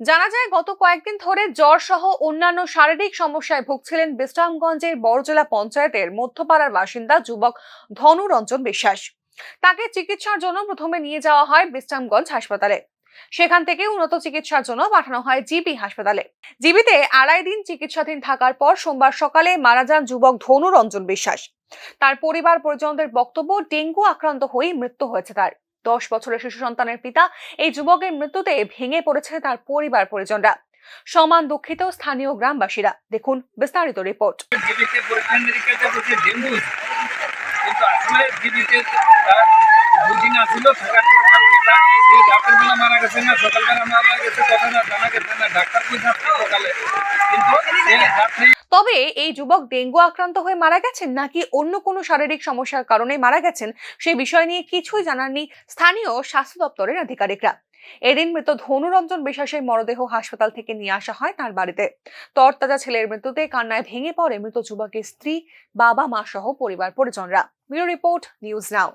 জানা যায়, গত কয়েকদিন ধরে জ্বর সহ অন্যান্য শারীরিক সমস্যায় ভুগছিলেন বিশ্রামগঞ্জের বড়জেলা পঞ্চায়েতের মধ্যপাড়ার বাসিন্দা যুবক ধনু রঞ্জন বিশ্বাস। তাকে চিকিৎসার জন্য প্রথমে নিয়ে যাওয়া হয় বিশ্রামগঞ্জ হাসপাতালে। সেখান থেকে উন্নত চিকিৎসার জন্য পাঠানো হয় জিবি হাসপাতালে। জিবিতে আড়াই দিন চিকিৎসাধীন থাকার পর সোমবার সকালে মারা যান যুবক ধনু রঞ্জন বিশ্বাস। তার পরিবার পরিজনদের বক্তব্য, ডেঙ্গু আক্রান্ত হয়েই মৃত্যু হয়েছে তার। দশ বছরের শিশু সন্তানের পিতা এই যুবকের মৃত্যুতে ভেঙে পড়েছে তার পরিবার পরিজনরা। সমান দুঃখিত স্থানীয় গ্রামবাসীরা। দেখুন বিস্তারিত রিপোর্ট। সকালবেলা মারা গেছে কথা না জানা গেছে না, ডাক্তার কিন্তু রাত্রে তবে এই যুবক ডেঙ্গু আক্রান্ত হয়ে মারা গেছেন নাকি অন্য কোনো শারীরিক সমস্যার কারণে মারা গেছেন সেই বিষয় নিয়ে কিছুই জানাননি স্থানীয় স্বাস্থ্য দপ্তরের আধিকারিকরা। এদিন মৃত ধনুরঞ্জন বিশ্বাসের মরদেহ হাসপাতাল থেকে নিয়ে আসা হয় তার বাড়িতে। তরতাজা ছেলের মৃত্যুতে কান্নায় ভেঙে পড়ে মৃত যুবকের স্ত্রী বাবা মা সহ পরিবার পরিজনরা ব্যুরো রিপোর্ট, নিউজ নাও।